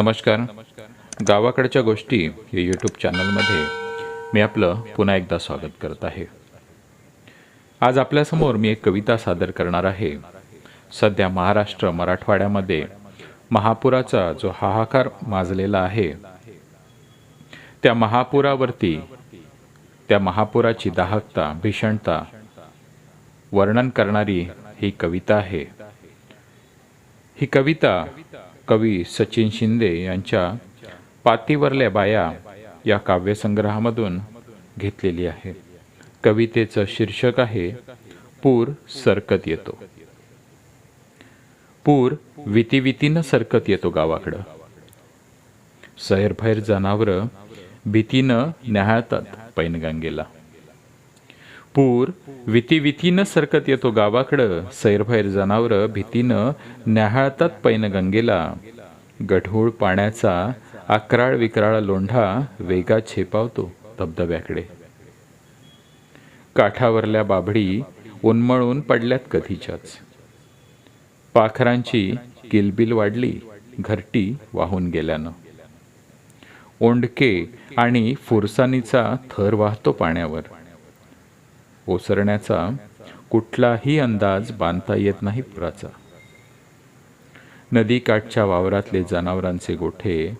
नमस्कार. गावाकडच्या गोष्टी या यूट्यूब चॅनलमध्ये मी आपलं पुन्हा एकदा स्वागत करत आहे. आज आपल्यासमोर मी एक कविता सादर करणार आहे. सध्या महाराष्ट्र मराठवाड्यामध्ये महापुराचा जो हाहाकार माजलेला आहे त्या महापुरावरती त्या महापुराची दाहकता भीषणता वर्णन करणारी ही कविता आहे. ही कविता कवी सचिन शिंदे यांच्या पातीवरल्या बाया या काव्यसंग्रहामधून घेतलेली आहे. कवितेचं शीर्षक आहे पूर सरकत येतो. पूर वितीवितीनं सरकत येतो गावाकडं. सैरभैर जनावरं भीतीनं न्याहाळतात पैनगंगेला. पूर वितीवितीनं सरकत येतो गावाकडं. सैरभैर जनावरं भीतीनं न्याहाळतात पैन गंगेला. गढूळ पाण्याचा अकराळ विकराळ लोंढा वेगात छेपावतो धबधब्याकडे. काठावरल्या बाभडी उन्मळून पडल्यात कधीच्याच. पाखरांची किलबिल वाढली घरटी वाहून गेल्यानं. ओंडके आणि फुरसानीचा थर वाहतो पाण्यावर. ओसरण्याचा कुठलाही अंदाज बांधता येत नाही पुराचा. नदीकाठच्या वावरातले जनावरांचे गोठे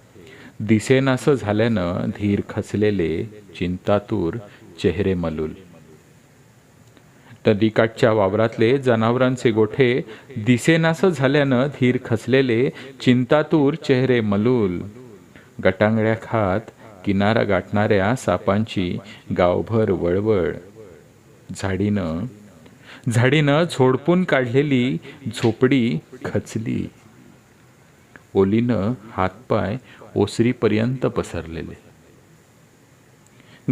दिसेनासं झाल्यानं धीर खचलेले चिंतातूर चेहरे मलूल. नदीकाठच्या वावरातले जनावरांचे गोठे दिसेनासं झाल्यानं धीर खचलेले चिंतातूर चेहरे मलूल. गटांगड्या खात किनारा गाठणाऱ्या सापांची गावभर वळवळ. झाडीनं झाडीनं झोडपून काढलेली झोपडी खचली. ओलीनं हातपाय ओसरीपर्यंत पसरलेले.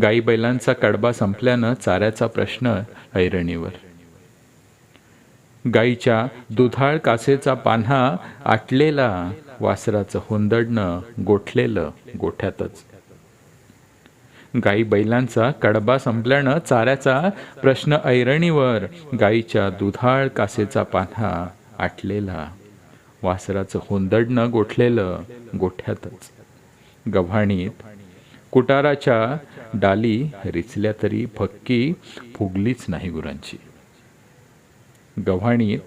गाई बैलांचा कडबा संपल्यानं चाऱ्याचा प्रश्न ऐरणीवर. गाईच्या दुधाळ कासेचा पान्हा आटलेला वासराचं हुंदडणं गोठलेलं गोठ्यातच. गाई बैलांचा कडबा संपल्यानं चाऱ्याचा प्रश्न ऐरणीवर गाईच्या दुधाळ कासेचा पान्हा आटलेला. वासराचं हुंदडणं गोठलेलं गोठ्यातच. गव्हाणीत कुटाराच्या डाली रिचल्या तरी भक्की फुगलीच नाही गुरांची. गव्हाणीत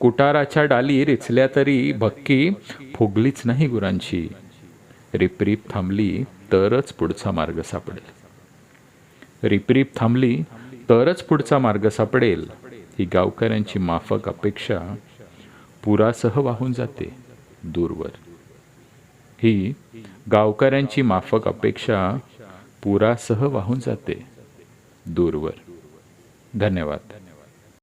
कुटाराच्या डाली रिचल्या तरी भक्की फुगलीच नाही गुरांची. रिपरिप थांबली तरच पुढचा मार्ग सापडेल. रिपरिप थांबली तरच पुढचा मार्ग सापडेल ही गावकऱ्यांची माफक अपेक्षा पुरासह वाहून जाते दूरवर. ही गावकऱ्यांची माफक अपेक्षा पुरासह वाहून जाते दूरवर. धन्यवाद.